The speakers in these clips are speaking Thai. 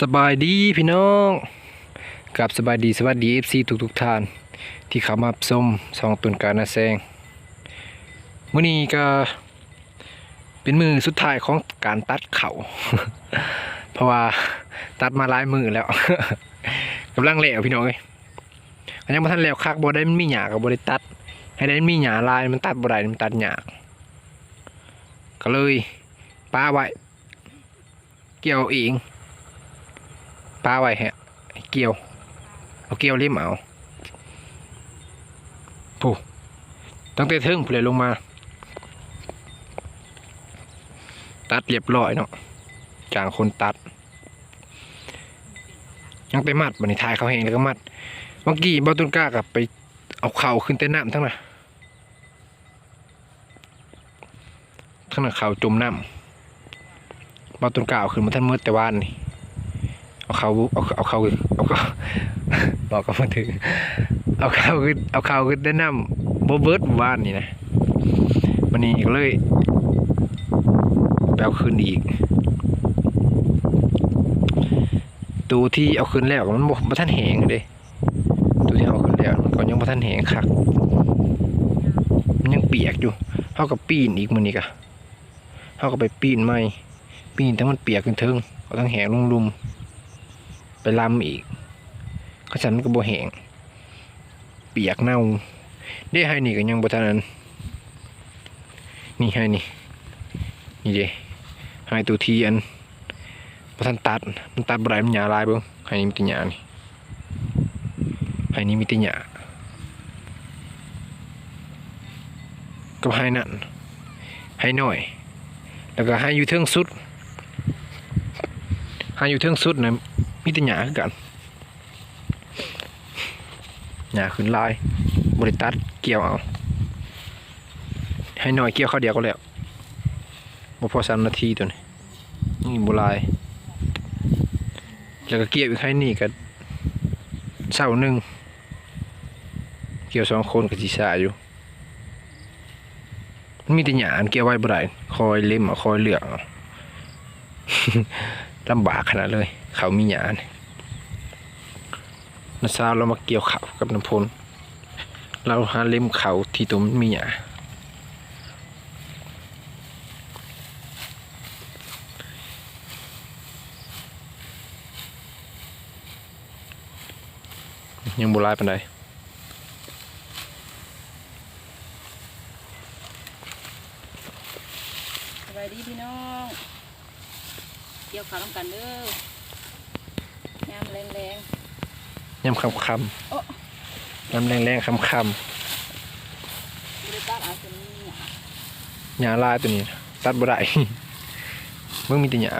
สบายดีพี่น้องกับสบายดีสวัสดีเอฟซีทุกทุกท่าน ที่เข้ามาชมสองตุนการนาแซงมื้อนี้ก็เป็นมือสุดท้ายของการตัดเขาเพราะว่าตัดมาหลายมือแล้วกำลังแล้วพี่น้องเอ้ยอันยังบ่ทันแล้วคักบ่ได้มันมีหญ้าก็บ่ได้ตัด ให้ได้มีหญ้าลายมันตัดบได้มันตัดหยากก็เลยป้าไว้เกี่ยวเอง ป้าไว้ฮะ เกี่ยว เอาเกี่ยวเล่มเอาผู้ตั้งแต่เทิงผู้เลยลงมา ตัดเรียบร้อยเนาะจางคนตัด ยังไปมัดบันนี้ทายเขาแหงแล้วก็มัดเมื่อกี้บอตุนก้ากับไปเอาเข่าขึ้นเต้นน้ำทั้งน่ะทั้งน่ะเข่าจมน้ำบอต้นก้าเอาขึ้นมาท่านมืดแต่ว่านนี่ เอาเขาเอาเอาเขาเอาเขาบอกก็มาถึงเอาเขาขึ้นเอาเขาขึ้นได้น้ำโบเบิร์ดบ้านนี่นะวันนี้ก็เลยไปเอาขึ้นอีกตูที่เอาขึ้นแล้วมันบ่ท่านแหงเลยตูที่เอาขึ้นแล้วมันก็ยังบ่ท่านแหงคักมันยังเปียกอยู่เท่ากับปีนอีกมันนี่กะเท่ากับไปปีนไม่ปีนทั้งมันเปียกขึ้นเทิงก็ต้องแหงลุงลุมๆ ไปลำอีกก็ฉันมันก็บ่แหงเปียกเน่าได้ให้นี่ก็ยังบ่ทันนั้นนี่ให้นี่นี่เด้ให้ตัวทีอันบ่ทันตัดมันตัดบ่ได้มันหยาลายเบิ่งให้นี่มีแต่หยานี่ให้นี่มีแต่หยากับให้นั่นให้หน่อย แล้วก็ให้อยู่เทิงสุดให้อยู่เทิงสุดนะ มีแต่หยาคือกันหยาขึ้นลายบริตัดเกี่ยวเอา ให้หน่อยเกี่ยวข้าเดียวก็แล้วบ่พอสามนาทีตัวนี้นี่บลาย แล้วก็เกี่ยวอีกให้นี่ก็เสาหนึ่งเกี่ยวสองคนกับจีสาอยู่มีแต่หยาอันเกี่ยวไว้บ่ได้คอยเล็มคอยเลือก ลำบากขนาดเลย เขามีหยาเนี่ยนาซาวเรามาเกี่ยวเขากับน้ำพลเราหาเล็มเขาที่ตัวมันมีหยายังโบราณปานใดสบายดีพี่น้อง กี่ยวขาวน้ำกันเด้อยามแรงแรงยำคำคๆโอ้ำยำแรงแรงๆคำคบริการอาจจะมีหยาำหยาลายตัวนี้ ตัดบ่ได้ เมื่อมีแต่หยา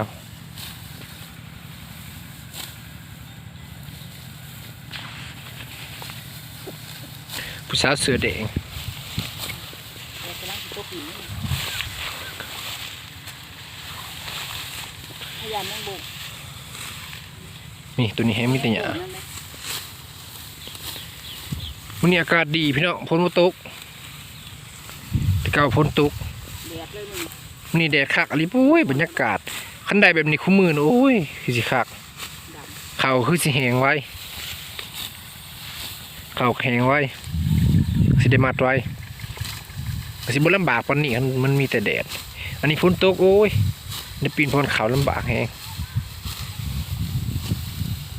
ผู้สาวเสือแดง เดี๋ยวจะนั่งสิโต๊ะปีนี่พ ยายามนั่งบุกนี่ตัวนี้แฮงมีแต่หยานั่นเลยวันนี้อากาศดีพี่น้องฝนบ่ตกแต่เก่าฝนตกแดดเลยมึงวันนี้แดดคักอะไรปุ้ยบรรยากาศคันใดแบบนี้คู่มือนะโอ้ยคือสิคักดเขาคือสิแหงไว้เขาแหงไว้สิได้มัดไว้ก็สิบ่ลำบากปานนี้คันมันมีแต่แดด อันนี้ฝนตกโอ้ย ได้ปีนพนเขาลำบากแฮงำ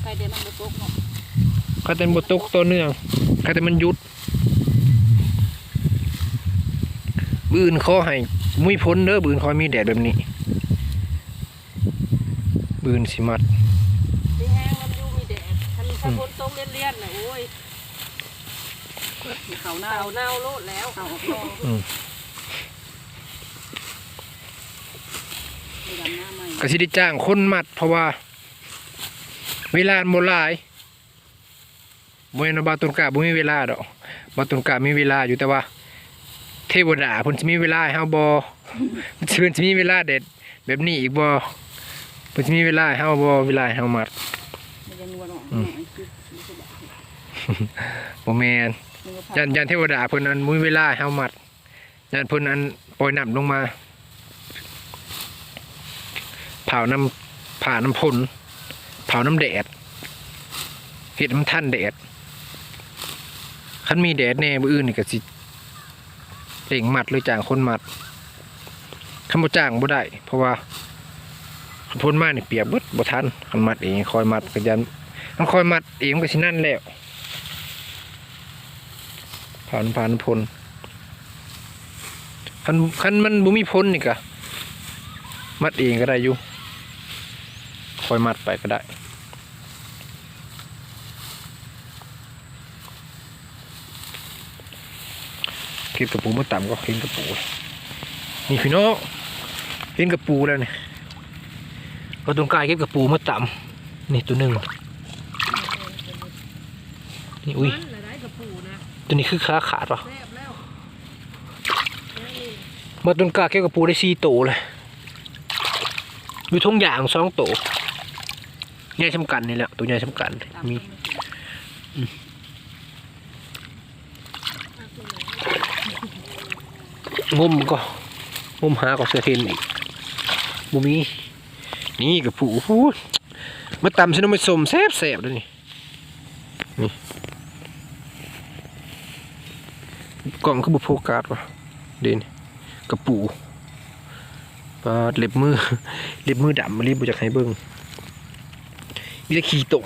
ใครเดินมันบุกเนาะก็แต่บ่ตกต่อเนื่องก็แต่มันหยุดบื้อื่นขอให้มุ้ยพ้นเด้อบื้อื่นขอให้มีแดดแบบนี้ บื้อื่นสิมัดมีแห้งมันอยู่มีแดดทันถ้าฝนตกเลี่ยนๆน่ะโอ้ยเขาเน่าเขาเน่าโลดแล้วเขาออกนอก อืม ไปดำหน้าใหม่ ก็สิได้จ้างคนมัด เพราะว่า เวลาบ่หลายบ่แม่นว่าบาตุนกะบ่มีเวลาดอกบาตุนกะมีเวลาอยู่แต่ว่า เทวดาเพิ่นสิมีเวลาให้เฮาบ่เพิ่นสิมีเวลาเด็ด แบบนี้อีกบ่เพิ่นสิมีเวลาให้เฮาบ่เวลาให้เฮามัดมันจะนวลออกอืมคือรู้สึกแบบบ่แม่นยันยันเทวดาเพิ่นอันบ่มีเวลาให้เฮามัดยันเพิ่นอันปล่อยน้ำลงมา เผาน้ำผ่าน้ำพ่นเผาน้ำแดดเห็ดมันท่านแดดคันมีแดดแน่มืออื่นนี่ก็สิเล่งมัดหรือจ้างคนมัดคันบ่จ้างบ่ได้ เพราะว่าคันพ้นมานี่เปียกบดบ่ทันคันมัดเองคอยมัดก็ยันมันคอยมัดเองมันก็สินั่นแล้วผ่านผ่านพ้นคันคันมันบ่มีพ้นนี่ก็มัดเองก็ได้อยู่ คอยมัดไปก็ได้เห็นกระปูมาต่ำก็เห็นกระปูนี่พี่น้องเห็นกระปูแล้วเนี่ยเราตรงกายเก็บกระปูมาต่ำนี่ตัวหนึ่งนี่อุ้ยมันละได้กับปูนะตัวนี้คือขาขาดปะแซ่บแล้วมาตรงกายเก็บกระปูได้สี่โตวเลยอยู่ทงอย่างสองโตว ใหญ่สำคัญนี่แหละตัวใหญ่สำคัญมีงมก็งมหาก็เสือเห็นอีกบุมีนี่กระปูพูดมาตำฉันเอามาสมแซ่บแซ่บๆเลยนี่นี่กล่องคือบุโฟกัสวะเด่นกระปูปลาเล็บมือเล็บมือดำมารีบบุจากให้เบิ้ง มีแต่ขี้ต้ม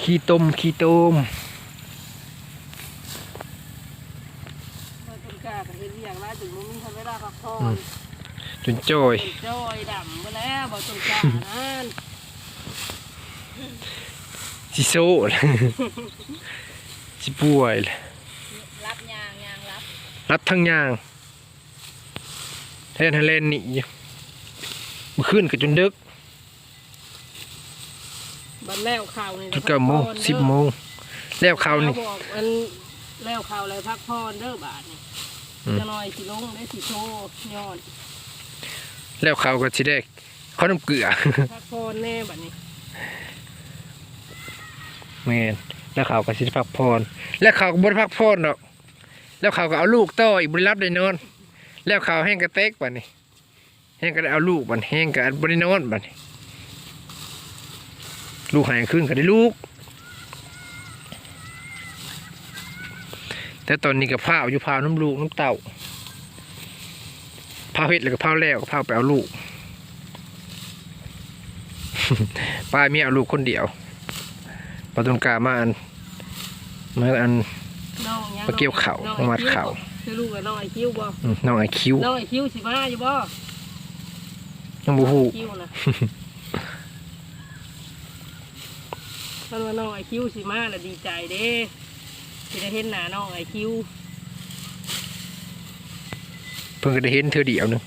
ขี้ต้มขี้ต้มมาต้นกล้าก็เฮ็ดเรียงหลายถึงบ่มีทันเวลาพักผ่ออืนมจนจ้อยจอยดำไปแล้วบ่ต้นกล้านั่นสิโซ่เลยสิป่วยเลยรับยางยางรับรับทั้งยางแทนทะเลนหนีอยู่เมื่อคืนก็จนดึก บัดแล้วข่าวนี่จุดเก้าโมงสิบโมงแล้วเขาวนี่บอกมันแล้วข่าวอะไรพักผ่อนเด้อบาดนี่อืมจะน้อยสิลงได้สิโชว์ยอดแล้วเขาวก็สิได้ข้าวน้ำเกลือพักผ่อนแน่บัดนี้แม่นแล้วเขาวก็สิได้พักผ่อนแล้วเขาวก็บ่ได้พักผ่อนดอกแล้วเขาวก็เอาลูกต่ออีกบ่ได้รับได้นอน แล้วเขาวแห้งกระเตกบัดนี้แห้งก็ได้เอาลูกบัดแห้งก็บ่ได้นอนบัดนี้ ลูกหายขึ้นก็ได้ลูก แต่ตอนนี้กับพร้าวอยู่พร้าวน้ำลูกน้ำเต่าพร้าวเห็ดแล้วก็พร้าวแล้วก็พร้าวไปเอาลูกป้ามีเอาลูกคนเดียวปตุนกามาอันมาอันน้องยังมาเกี่ยวเข่าน้องมามัดไอ้คิ้วเข่าคือลูกกับน้องไอคิวบ่อืมน้องไอคิวน้องไอคิวสิมาอยู่บ่น้องบูฮู พิ่นว่าน้องไอคิวสิมาแล้วดีใจเด้สิได้เห็นหน้าน้องไอคิวเพิ่งก็ได้เห็นเธอเดียวหนึง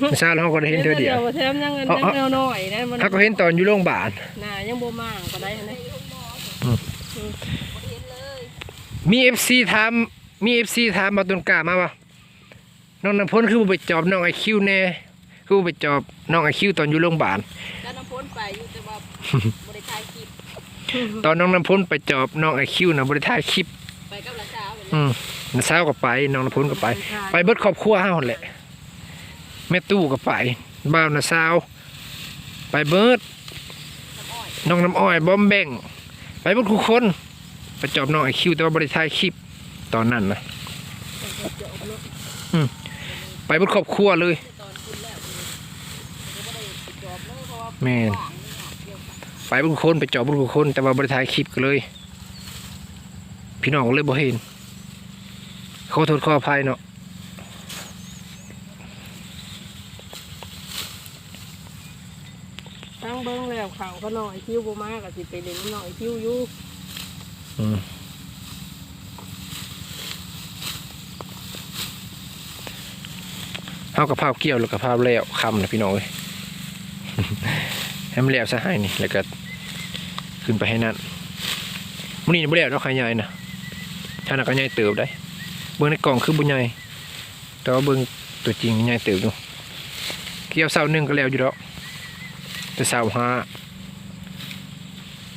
ไม่ทราบแล้วเขาก็ได้เห็นเธอเดียว แถมยังเงินเอายังเอาแนวน้อยนะมันเขาก็เห็นตอนอยู่โรงพยาบาลน้ายังบ่มากก็ได้นะมีเอฟซีถามมีเอฟซีถามมาตุนกามาว่าน้องน้ำพ้นคือบ่ไปจอบน้องไอคิวแน่คือบ่ไปจอบน้องไอคิวตอนอยู่โรงพยาบาล แล้วน้ำพ้นไปอยู่แต่ว่าบ่ ตอนน้องน้ำพ้นไปจอบน้องไอคิวนะบริถ่ายคลิป ไปกับหลานสาวอืมน้าสาวก็ไป น้องน้ำพ้นก็ไป ไปเบิดครอบครัวห้าคนแหละ แม่ตู้ก็ไป บ้าวน้าสาวไปเบิดน้องน้ำอ้อยบอมแบ่ง ไปเบิดทุกคนไปจอบน้องไอคิวแต่ว่าบริถ่ายคลิปตอนนั้นนะอืมไปเบิดครอบครัวเลยแม่น ไปเบุคคลไปเจอบบุคคลแต่ว่าบริถ่ายคลิปก็เลย พี่น้องก็เลยบ่เห็นขอโทษขออภัยเนาะตั้งเบิ้งแล้วเขาก็น้องไอคิวบ่มาก็สิไปเล่นน้องไอคิวอยู่อืมเอากับภาพเกี่ยวแล้วกับภาพแล้วคำนะพี่น้องเอ้ย ให้มันแล้วซะให้นี่แล้วก็ขึ้นไปให้นั่นมื้อนี้บ่แล้วดอกขายใหญ่นะถ้านักก็ใหญ่เติบได้ เบิ่งในกล่องคือบ่ใหญ่แต่ว่าเบิ่งตัวจริงใหญ่เติบอยู่เกี่ยวเสาหนึงก็แล้วอยู่ดอกแต่เสาห้า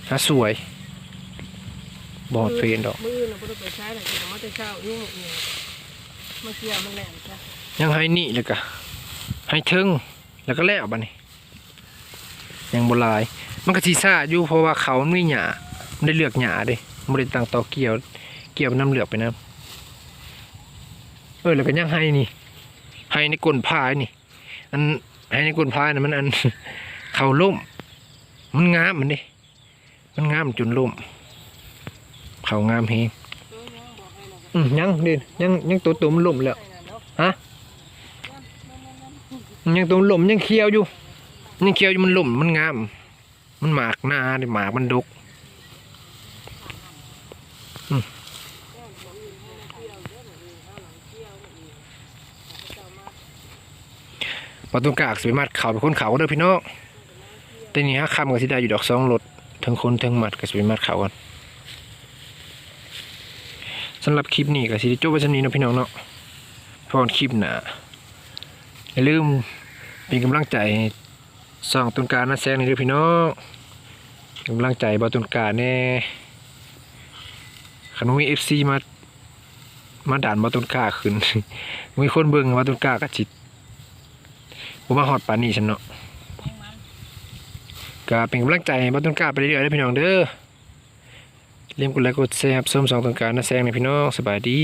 ห้าสวยบอดเฟรนดอกมือน่ะบ่ได้ไปใช้น่ะสิมาแต่เช้าอยู่นี่มาเกี่ยวมันแหลมจ้ะยังให้นี่แล้วก็ให้ถึงแล้วก็แล้วบัดนี้ ยังบ่หลาย มันก็สิซ่าอยู่เพราะว่าเขามันมีหญ้ามันได้เลือกหญ้าเด้มันบ่ได้ตั้งต่อเกี่ยว เกี่ยวน้ำเหลือกไปน้ำเออแล้วก็ยังให้นี่ให้ในก้นพายนี่ อันให้ในก้นพายน่ะมันอัน เขาล่ม มันงามมันดิมันงามจนล่ม เขางามเฮงอืมยังด่นยังยังตัวตัวมันล่มแล้วฮะยังตัวมันล่มยังเคี้ยวอยู่ ยังเคี้ยวอยู่มันล่มมันงาม มันหมากหน้าดิหมากมันดกปตุกากสวยมัดเขาเป็นคนเขาเด้อพี่น้องแต่นี่ฮะคำกับสิด้อยู่ดอกสองรถทั้งคนทั้งมัดกับสวยมัดเขากันสำหรับคลิปนี้ก็สิด้จบไว้สำนี้นะพี่น้องเนาะพอนคลิปหนาอย่าลืมเป็นกำลังใจ สองตุนการนัดแซงนี่ด้อพี่น้องกำลังใจบอตุนการแน่ขนมมีเอฟซีมามาด่านบอตุนกาขึ้นมีคนเบิ่งบอตุนกากระจิตผมมาฮอดปานนี้ฉันเนาะก็เป็นกำลังใจบ่ต้นกาไปเรื่อยๆเด้อพี่น้องเด้อเล่มกดไลค์กดแชร์ส้มสองต้นกล้านะแซงในพี่น้องสบายดี